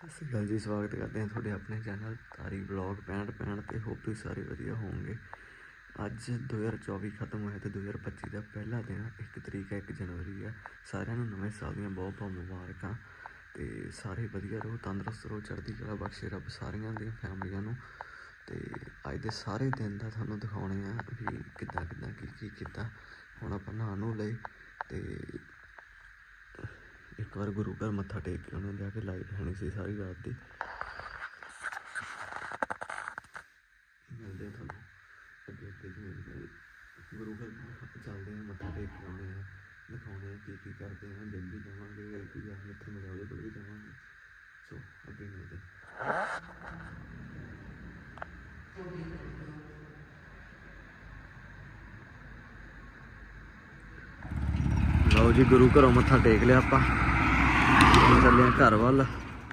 ਸਤਿ ਸ਼੍ਰੀ ਅਕਾਲ ਜੀ, ਸਵਾਗਤ ਕਰਦੇ ਹਾਂ ਤੁਹਾਡੇ ਆਪਣੇ ਚੈਨਲ ਤਾਰੀ ਵਲੌਗ 65 65 ਤੇ ਹੋਪ ਤੁਸੀਂ ਸਾਰੇ ਵਧੀਆ ਹੋਵੋਗੇ। ਅੱਜ 2024 ਖਤਮ ਹੋਇਆ ਤੇ 2025 ਦਾ ਪਹਿਲਾ ਦਿਨ 1 ਤਰੀਕ ਹੈ 1 ਜਨਵਰੀ ਆ। ਸਾਰਿਆਂ ਨੂੰ ਨਵੇਂ ਸਾਲ ਦੀਆਂ ਬਹੁਤ ਬਹੁਤ ਮੁਬਾਰਕਾਂ ਤੇ ਸਾਰੇ ਵਧੀਆ ਰਹੋ, ਤੰਦਰੁਸਤ ਰਹੋ, ਚੜ੍ਹਦੀ ਕਲਾ ਬਖਸ਼ੇ ਰੱਬ ਸਾਰੀਆਂ ਦੀਆਂ, ਫੈਮਲੀਆਂ ਨੂੰ। ਤੇ ਅੱਜ ਦੇ ਸਾਰੇ ਦਿਨ ਦਾ ਤੁਹਾਨੂੰ ਦਿਖਾਉਣੇ ਆ ਵੀ ਕਿੱਦਾਂ ਕਿੱਦਾਂ ਕੀ ਕੀ ਕੀਤਾ ਹੁਣ ਆਪਾਂ ਨਹਾ ਨੂੰ ਲਏ ਤੇ ਇੱਕ ਵਾਰ ਗੁਰੂ ਘਰ ਮੱਥਾ ਟੇਕ ਕੇ ਉਹਨੇ ਜਾ ਕੇ ਲਾਈਟ ਹੋਣੀ ਸੀ ਸਾਰੀ ਰਾਤ ਦੀ। ਮਿਲਦੇ ਆ ਤੁਹਾਨੂੰ। ਅੱਗੇ ਅੱਗੇ ਜਿਵੇਂ ਗੁਰੂ ਘਰ ਚੱਲਦੇ ਆ, ਮੱਥਾ ਟੇਕ ਕੇ ਆਉਂਦੇ ਆ, ਦਿਖਾਉਂਦੇ ਆ ਕੀ ਕੀ ਕਰਦੇ ਆ ਜਲਦੀ ਜਾਵਾਂਗੇ ਕੋਈ ਆ ਮਿੱਤਰ ਮਿਲਿਆ ਉਹਦੇ ਕੋਲ ਵੀ ਜਾਵਾਂਗੇ। ਸੋ, ਅੱਗੇ ਮਿਲਦੇ ਆ। ਲਓ ਜੀ, ਗੁਰੂ ਘਰੋਂ ਮੱਥਾ ਟੇਕ ਲਿਆ ਆਪਾਂ। ਚੱਲੇ ਆ ਘਰ ਵੱਲ।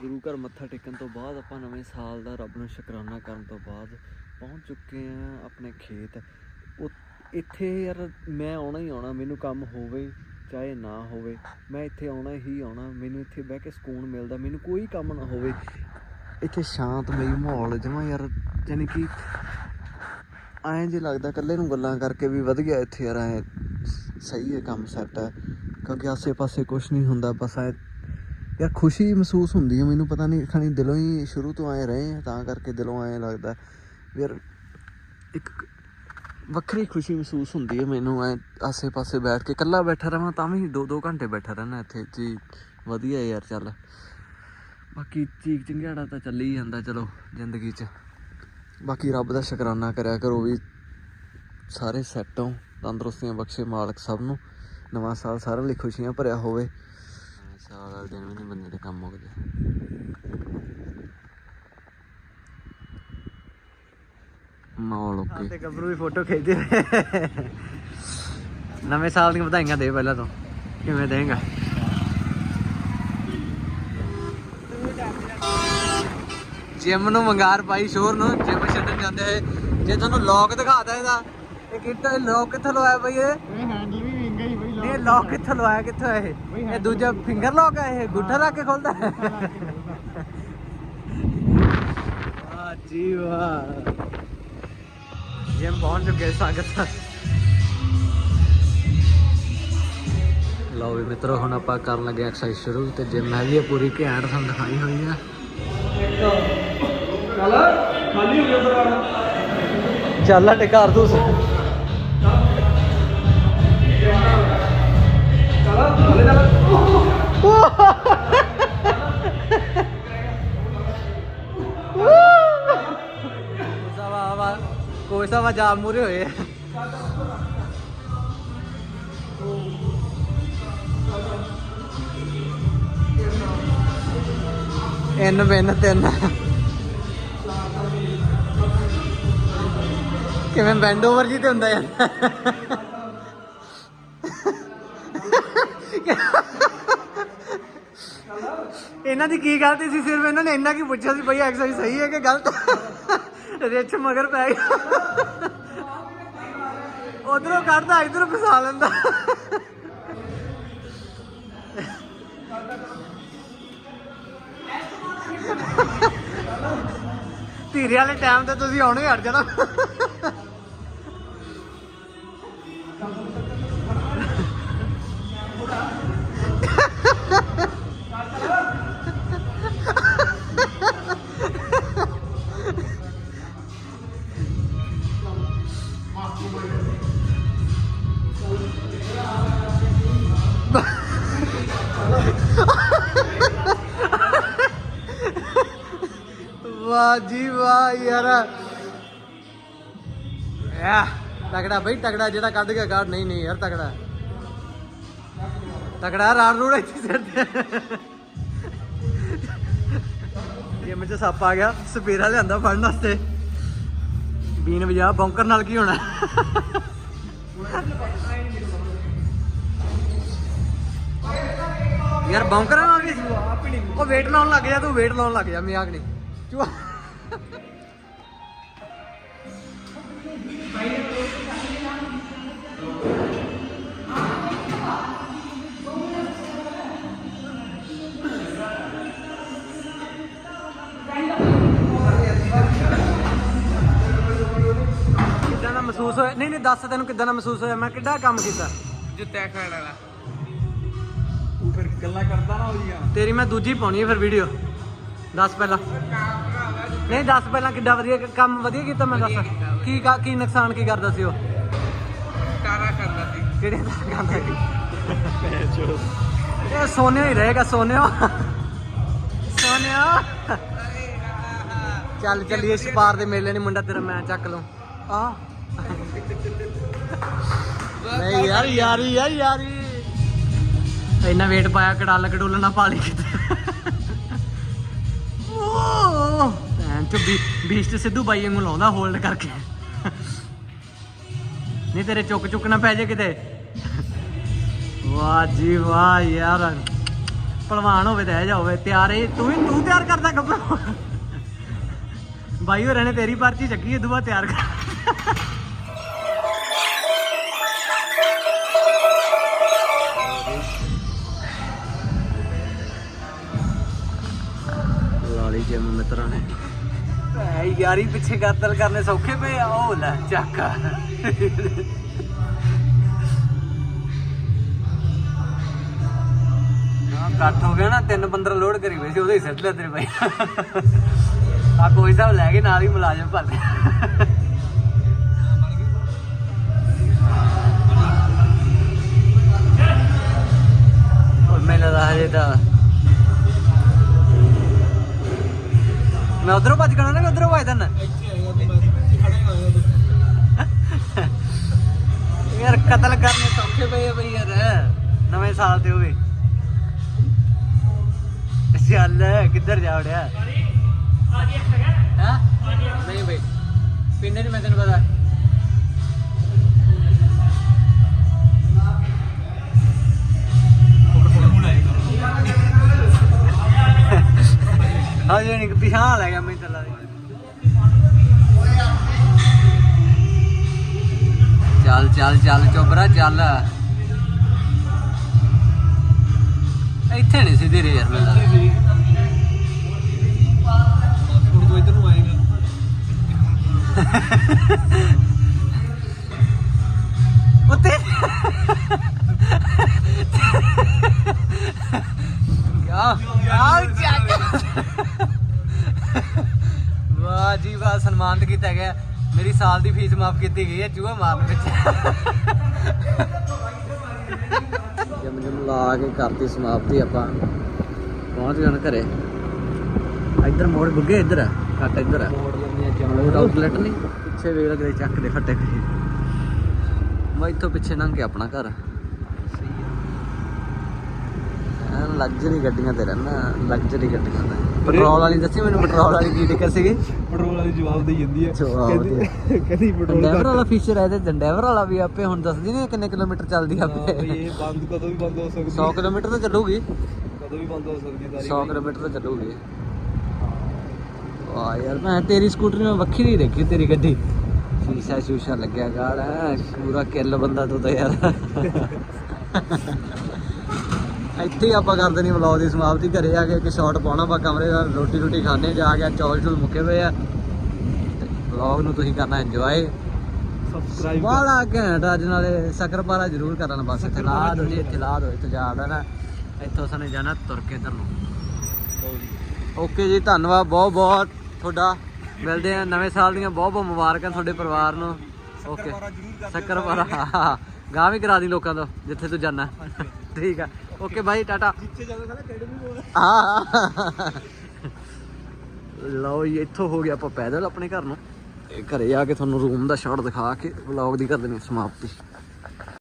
ਗੁਰੂ ਘਰ ਮੱਥਾ ਟੇਕਣ ਤੋਂ ਬਾਅਦ ਆਪਾਂ ਨਵੇਂ ਸਾਲ ਦਾ ਰੱਬ ਨੂੰ ਸ਼ੁਕਰਾਨਾ ਕਰਨ ਤੋਂ ਬਾਅਦ ਪਹੁੰਚ ਚੁੱਕੇ ਆ ਆਪਣੇ ਖੇਤ। ਉਹ- ਇੱਥੇ ਯਾਰ ਮੈਂ ਆਉਣਾ ਹੀ ਆਉਣਾ, ਮੈਨੂੰ ਕੰਮ ਹੋਵੇ ਚਾਹੇ ਨਾ ਹੋਵੇ, ਮੈਂ ਇੱਥੇ ਆਉਣਾ ਹੀ ਆਉਣਾ, ਮੈਨੂੰ ਇੱਥੇ ਬਹਿ ਕੇ ਸਕੂਨ ਮਿਲਦਾ, ਮੈਨੂੰ ਕੋਈ ਕੰਮ ਨਾ ਹੋਵੇ। ਇੱਥੇ ਸ਼ਾਂਤਮਈ ਮਾਹੌਲ ਜਮਾ ਯਾਰ ਯਾਨੀ ਕਿ ਐਂ ਜੇ ਲੱਗਦਾ ਇਕੱਲੇ ਨੂੰ ਗੱਲਾਂ ਕਰਕੇ ਵੀ ਵਧੀਆ ਇੱਥੇ ਯਾਰ, ਐ ਸਹੀ ਹੈ, ਕੰਮ ਸੈੱਟ ਹੈ, ਕਿਉਂਕਿ ਆਸੇ-ਪਾਸੇ ਕੁਝ ਨਹੀਂ ਹੁੰਦਾ, ਬਸ ਐ ਯਾਰ ਖੁਸ਼ੀ ਮਹਿਸੂਸ ਹੁੰਦੀ ਹੈ, ਮੈਨੂੰ ਪਤਾ ਨਹੀਂ, ਖਾਣੀ ਦਿਲੋਂ ਹੀ ਸ਼ੁਰੂ ਤੋਂ ਆਏ ਰਹੇ ਆ ਤਾਂ ਕਰਕੇ ਦਿਲੋਂ ਐਂ ਲੱਗਦਾ। ਯਾਰ ਇੱਕ ਵੱਖਰੀ ਖੁਸ਼ੀ ਮਹਿਸੂਸ ਹੁੰਦੀ ਹੈ ਮੈਨੂੰ, ਐ ਆਸੇ-ਪਾਸੇ ਬੈਠ ਕੇ, ਇਕੱਲਾ ਬੈਠਾ ਰਵਾਂ ਤਾਂ ਵੀ 2-2 ਘੰਟੇ ਬੈਠਾ ਰਹਿਣਾ ਇੱਥੇ, ਜੀ ਵਧੀਆ ਯਾਰ ਚੱਲ। ਬਾਕੀ ਚੀਕ ਚੰਗਿਆੜਾ ਤਾਂ ਚੱਲੀ ਜਾਂਦਾ, ਚਲੋ, ਜ਼ਿੰਦਗੀ 'ਚ। ਬਾਕੀ ਰੱਬ ਦਾ ਸ਼ੁਕਰਾਨਾ ਕਰਿਆ ਕਰੋ ਵੀ ਸਾਰੇ ਸੈੱਟ ਹੋ, ਤੰਦਰੁਸਤੀਆਂ ਬਖਸ਼ੇ ਮਾਲਕ ਸਭ ਨੂੰ, ਨਵਾਂ ਸਾਲ ਸਾਰਿਆਂ ਲਈ ਖੁਸ਼ੀਆਂ ਭਰਿਆ ਹੋਵੇ। ਸਾਲ ਵਾਲੇ ਦਿਨ ਵੀ ਨਹੀਂ ਬੰਦੇ ਦੇ ਕੰਮ ਮੁੱਕਦੇ ਮਾਹੌਲ ਓਕੇ ਤੇ ਗੱਭਰੂ ਦੀ ਫੋਟੋ ਖਿੱਚਦੇ ਹੋਏ ਨਵੇਂ ਸਾਲ ਦੀਆਂ ਵਧਾਈਆਂ ਦੇ ਪਹਿਲਾਂ ਤੋਂ ਕਿਵੇਂ ਦੇਂਗਾ ਜਿਮ ਨੂੰ ਮੰਗਾਰ ਪਾਈ ਸ਼ੋਰ ਨੂੰ। ਜਿਮ ਛੱਡਣ ਜਾਂਦੇ ਹੋਏ। ਜੇ ਤੁਹਾਨੂੰ ਲੋਕ ਦਿਖਾਦਾ ਇਹਦਾ ਇਹ ਕਿੱਥੇ ਲੋਕ ਕਿੱਥੋਂ ਲਵਾਇਆ ਬਈ ਇਹ? ਇਹ ਹੈਂਡਲ ਵੀ ਹੀ ਨਹੀਂ ਲੋਕ ਕਿੱਥੋਂ ਲਵਾਇਆ ਕਿੱਥੋਂ ਇਹ? ਇਹ ਦੂਜਾ ਫਿੰਗਰ ਲੋਕ ਹੈ ਇਹ? ਗੁੱਠਾ ਲਾ ਕੇ ਖੋਲਦਾ? ਹੈ ਵਾਹ ਜੀ ਵਾਹ। ਜਿਮ ਪਹੁੰਚ ਚੁੱਕੇ ਸੰਗਤ ਲਓ ਵੀ ਮਿੱਤਰੋ ਹੁਣ ਆਪਾਂ ਕਰਨ ਲੱਗੇ ਐਕਸਰਸਾਈਜ਼ ਸ਼ੁਰੂ ਤੇ ਜਿਮ। ਹੈਗੀ ਆ ਪੂਰੀ ਘੈਂਟ ਸਾਨੂੰ ਦਿਖਾਈ ਹੋਈ ਆ। ਚੱਲ ਖਾਲੀ ਹੋ ਗਿਆ ਦਰਵਾਜ਼ਾ ਚੱਲ ਹਟੇ ਘਰ ਤੂੰ ਕੋਈ ਸਾ ਮੂਰੇ ਹੋਏ ਐਨ ਬਿਨ ਤਿੰਨ। ਕਿਵੇਂ ਬੈਂਡ ਓਵਰ ਜੀ ਤੇ ਹੁੰਦਾ ਜਾਂਦਾ ਇਹਨਾਂ ਦੀ ਕੀ ਗਲਤੀ ਸੀ? ਸਿਰਫ ਇਹਨਾਂ ਨੇ ਇੰਨਾ ਕੀ ਪੁੱਛਿਆ ਸੀ, ਬਈ ਐਕਸਰਸਾਈਜ਼ ਸਹੀ ਹੈ ਕਿ ਗਲਤ? ਰਿਚ ਮਗਰ ਪੈ ਗਿਆ। ਉਧਰੋਂ ਕੱਢਦਾ, ਇਧਰੋਂ ਫਸਾ ਲੈਂਦਾ। ਧੀਰੇ ਵਾਲੇ ਟਾਈਮ ਤੇ ਤੁਸੀਂ ਆਉਣੇ ਹਟ ਜਾਣਾ। ਵਾਹ ਜੀ ਵਾਹ ਯਾਰ। ਯਾ ਤਗੜਾ ਬਈ ਤਗੜਾ ਜਿਹੜਾ ਕੱਢ ਗਿਆ ਕਾਰਡ ਨਹੀਂ ਨਹੀਂ ਯਾਰ ਤਗੜਾ ਤਗੜਾ ਰਾੜ ਰੂੜ ਇੱਥੇ ਸਿਰ ਤੇ। ਜਿਮ ਚ ਸੱਪ ਆ ਗਿਆ, ਸਪੀਰਾ ਲਿਆਂਦਾ ਫੜਨ ਵਾਸਤੇ। ਬੀਨ ਵਜਾ, ਬੌਂਕਰ ਨਾਲ ਕੀ ਹੋਣਾ? ਯਾਰ ਬੌਂਕਰ ਨਾਲ ਵੀ ਉਹ ਵੇਟ ਲਾਉਣ ਲੱਗ ਜਾ, ਤੂੰ ਵੇਟ ਲਾਉਣ ਲੱਗ ਜਾ, ਮਜ਼ਾਕ ਨਹੀਂ। ਚੂਹਾ। ਕਿ ਦੱਸ ਤੈਨੂੰ ਕਿੱਦਾਂ ਦਾ ਮਹਿਸੂਸ ਹੋਇਆ? ਮੈਂ ਕਿੱਡਾ ਕੰਮ ਕੀਤਾ? ਜੁੱਤਿਆ ਖਾਣ ਵਾਲਾ। ਤੂੰ ਫਿਰ ਗੱਲਾਂ ਕਰਦਾ ਨਾ ਉਹਦੀਆਂ ਤੇਰੀ ਮੈਂ ਦੂਜੀ ਪਾਉਣੀ ਹੈ ਫਿਰ ਵੀਡੀਓ ਦੱਸ ਪਹਿਲਾਂ। ਨਹੀਂ ਦੱਸ ਪਹਿਲਾਂ ਕਿੱਡਾ ਵਧੀਆ ਕੰਮ ਵਧੀਆ ਕੀਤਾ ਮੈਂ ਦੱਸ। ਕੀ ਕਾ- ਕੀ ਨੁਕਸਾਨ ਕੀ ਕਰਦਾ ਸੀ ਉਹ? ਕਾਰਾ ਕਰਦਾ ਸੀ। ਕਿਹੜੇ ਦਾ ਕਰਦਾ ਸੀ? ਇਹ ਸੋਨਿਆ ਹੀ ਰਹੇਗਾ ਸੋਨਿਆ। ਸੋਨਿਆ। ਚੱਲ ਚੱਲੀਏ ਛਪਾਰ ਦੇ ਮੇਲੇ ਨੇ ਮੁੰਡਾ ਤੇਰਾ ਮੈਂ ਚੱਕ ਲਵਾਂ ਆ। ਨਹੀਂ ਯਾਰ, ਯਾਰੀ ਯਾਰ ਯਾਰੀ। ਇੰਨਾ ਵੇਟ ਪਾਇਆ, ਕੜਾਲ ਕਡੂਲ ਨਾ ਪਾ ਲਈ ਕਿਤੇ। ਓ ਭੈਣ ਚੋ ਬੀਸਟ ਸਿੱਧੂ ਬਾਈ ਵਾਂਗੂ ਲਾਉਂਦਾ ਹੋਲਡ ਕਰਕੇ। ਨਹੀਂ, ਤੇਰੇ ਚੁੱਕ ਚੁੱਕ ਨਾ ਪੈ ਜੇ ਕਿਤੇ। ਵਾਹ ਜੀ ਵਾਹ ਯਾਰ। ਪਹਿਲਵਾਨ ਹੋਵੇ ਤੇ ਇਹ ਜਾ ਹੋਵੇ, ਤਿਆਰ ਹੈ ਤੂੰ ਵੀ ਤੂੰ ਤਿਆਰ ਕਰਦਾ ਕੱਪੜਾ ਬਾਈ ਹੋਰਾਂ ਨੇ ਤੇਰੀ ਪਰਚੀ ਚੱਕੀ, ਇਹ ਬਾਅਦ ਤਿਆਰ ਕਰ। ਜਿਮ ਮਿੱਤਰਾਂ ਨੇ। ਐ ਯਾਰੀ ਪਿੱਛੇ ਗਾਤਲ ਕਰਨੇ ਸੌਖੇ ਪਏ ਆ, ਉਹ ਲੈ, ਚੱਕ। ਕੱਟ ਹੋ ਗਿਆ ਨਾ, ਤਿੰਨ ਬੰਦਰ ਲੋਡ ਕਰੀ ਹੋਈ ਸੀ, ਉਹਦੇ ਹੀ ਸਿੱਟ ਲਿਆ ਤੇਰੇ ਬਾਈ ਆ ਕੋਈ ਸਾਹਿਬ ਲੈ ਕੇ ਨਾਲ ਹੀ ਮੁਲਾਜ਼ਮ ਭਰ ਲਿਆ। ਉਹ ਮੈਨੂੰ ਲੱਗਦਾ ਹਜੇ ਤਾਂ ਮੈਂ ਉਧਰੋਂ ਭੱਜ ਗਣਾ ਨਾ ਕਿ ਉਧਰੋਂ ਭੱਜ ਦਨ ਯਾਰ ਕਤਲ ਕਰਨੇ ਸੌਖੇ ਪਏ ਬਈ ਯਾਰ ਨਵੇਂ ਸਾਲ ਤੇ ਹੋਵੇ। ਚੱਲ ਕਿੱਧਰ ਜਾ ਵੜਿਆ? ਹਾਂ? ਨਹੀਂ ਬਈ ਪਿੰਡੇ ਨਹੀਂ ਮੈਂ ਤੈਨੂੰ ਪਤਾ। ਨਹੀਂ ਪਿਛਾਂ ਲੈ ਗਿਆ ਮੈਂ ਚੱਲ ਚੱਲ ਚੱਲ, ਚੋਬਰਾ, ਚੱਲ। ਇੱਥੇ ਨਹੀਂ ਸਿੱਧੀ ਰੇ ਯਾਰ ਮੈਨੂੰ ਹੁਣ ਤੂੰ। ਇੱਧਰ ਨੂੰ ਆਏਗਾ ਉੱਤੇ। ਆ ਆ ਚੱਕ। ਵਾਹ ਸਨਮਾਨਿਤ ਕੀਤਾ ਗਿਆ। ਮੇਰੀ ਸਾਲ ਦੀ ਫੀਸ ਮਾਫ ਕੀਤੀ ਗਈ ਹੈ ਚੂਹਾ ਮਾਰਨ ਵਿੱਚ। ਜਿਮ ਜਿਮ ਲਾ ਕੇ ਕਰਤੀ ਸਮਾਪਤੀ ਆਪਾਂ ਪਹੁੰਚ ਗਏ ਘਰੇ। ਇੱਧਰ ਮੋੜ ਗੁੱਗੇ ਇੱਧਰ ਆ ਕੱਟ ਇੱਧਰ ਆ। ਮੋੜ ਲੈਂਦੇ ਆ ਆਊਟਲੈਟ ਨਹੀਂ ਪਿੱਛੇ ਵੇਖ ਲਗਦੇ ਚੱਕ ਦੇ ਖੱਟੇ ਖੇ ਮੈਂ ਇੱਥੋਂ ਪਿੱਛੇ ਲੰਘ ਕੇ ਆਪਣਾ ਘਰ। ਲਗਜ਼ਰੀ ਗੱਡੀਆਂ ਤੇ ਰਹਿਣਾ ਲਗਜ਼ਰੀ ਗੱਡੀਆਂ ਤੇ। ਪੈਟਰੋਲ ਵਾਲੀ ਦੱਸੀ ਮੈਨੂੰ ਪੈਟਰੋਲ ਵਾਲੀ ਕੀ ਦਿੱਕਤ ਸੀਗੀ? ਪੈਟਰੋਲ ਵਾਲੀ ਜਵਾਬ ਦੇਈ ਜਾਂਦੀ ਹੈ। ਕਹਿੰਦੀ ਕਹਿੰਦੀ ਪੈਟਰੋਲ ਡਰਾਈਵਰ ਵਾਲਾ ਫੀਚਰ ਹੈ ਤੇ ਡਰਾਈਵਰ ਵਾਲਾ ਵੀ ਆਪੇ ਹੁਣ ਦੱਸਦੀ ਨਹੀਂ ਕਿੰਨੇ ਕਿਲੋਮੀਟਰ ਚੱਲਦੀ ਆਪੇ। ਇਹ ਬੰਦ ਕਦੋਂ ਵੀ ਬੰਦ ਹੋ ਸਕਦੀ 100 ਕਿਲੋਮੀਟਰ ਤਾਂ ਚੱਲੂਗੀ। ਕਦੋਂ ਵੀ ਬੰਦ ਹੋ ਸਕਦੀ ਸਾਰੀ 100 ਕਿਲੋਮੀਟਰ ਤਾਂ ਚੱਲੂਗੀ। ਵਾਹ ਯਾਰ ਮੈਂ ਤੇਰੀ ਸਕੂਟਰੀ ਮੈਂ ਵੱਖਰੀ ਹੀ ਦੇਖੀ ਤੇਰੀ ਗੱਡੀ। ਸ਼ੀਸ਼ਾ ਸ਼ੂਸ਼ਾ ਲੱਗਿਆ ਐ ਪੂਰਾ ਕਿੱਲ ਬੰਦਾ ਤੂੰ ਤਾਂ ਯਾਰ। ਇੱਥੇ ਹੀ ਆਪਾਂ ਕਰਦੇ ਨਹੀਂ ਵਲੌਗ ਦੀ ਸਮਾਪਤੀ ਘਰੇ ਆ ਕੇ ਇੱਕ ਸ਼ਾਟ ਪਾਉਣਾ ਵਾ ਕਮਰੇ ਦਾ ਰੋਟੀ ਰੋਟੀ ਖਾਣੇ ਜਾ ਕੇ ਚੌਲ ਚੂਲ ਮੁੱਕੇ ਪਏ ਆ। ਵਲੌਗ ਨੂੰ ਤੁਸੀਂ ਕਰਨਾ ਇੰਜੋਏ ਸਬਸਕ੍ਰਾਈਬ ਬਾਲਾ ਘੈਂਟ ਅੱਜ ਨਾਲੇ ਸ਼ੱਕਰਪਾਰਾ ਜ਼ਰੂਰ ਕਰਨਾ ਬਸ ਇੱਥੇ ਲਾ ਦੋ ਜੀ ਇੱਥੇ ਲਾ ਦੋ ਇੱਥੇ ਜਾ ਨਾ ਇੱਥੋਂ ਸਾਨੂੰ ਜਾਣਾ ਤੁਰ ਕੇ ਇੱਧਰ ਨੂੰ। ਓਕੇ ਜੀ ਧੰਨਵਾਦ ਬਹੁਤ ਬਹੁਤ ਤੁਹਾਡਾ। ਮਿਲਦੇ ਆ ਨਵੇਂ ਸਾਲ ਦੀਆਂ ਬਹੁਤ ਬਹੁਤ ਮੁਬਾਰਕਾਂ ਤੁਹਾਡੇ ਪਰਿਵਾਰ ਨੂੰ। ਓਕੇ ਸ਼ੱਕਰਪਾਰਾ ਗਾਂ ਵੀ ਕਰਾ ਦੀ ਲੋਕਾਂ ਤੋਂ ਜਿੱਥੇ ਤੂੰ ਜਾਣਾ ਠੀਕ ਆ। ਓਕੇ ਬਾਈ ਟਾਟਾ ਜਿੱਥੇ ਜਾਂਦਾ ਸਾਰਾ ਅਕੈਡਮੀ ਹਾਂ। ਲਓ ਜੀ ਇੱਥੋਂ ਹੋ ਗਿਆ ਆਪਾਂ ਪੈਦਲ ਆਪਣੇ ਘਰ ਨੂੰ। ਘਰੇ ਆ ਕੇ ਤੁਹਾਨੂੰ ਰੂਮ ਦਾ ਸ਼ਾਟ ਦਿਖਾ ਕੇ ਵਲੌਗ ਦੀ ਕਰ ਦੇਣੀ ਸਮਾਪਤੀ।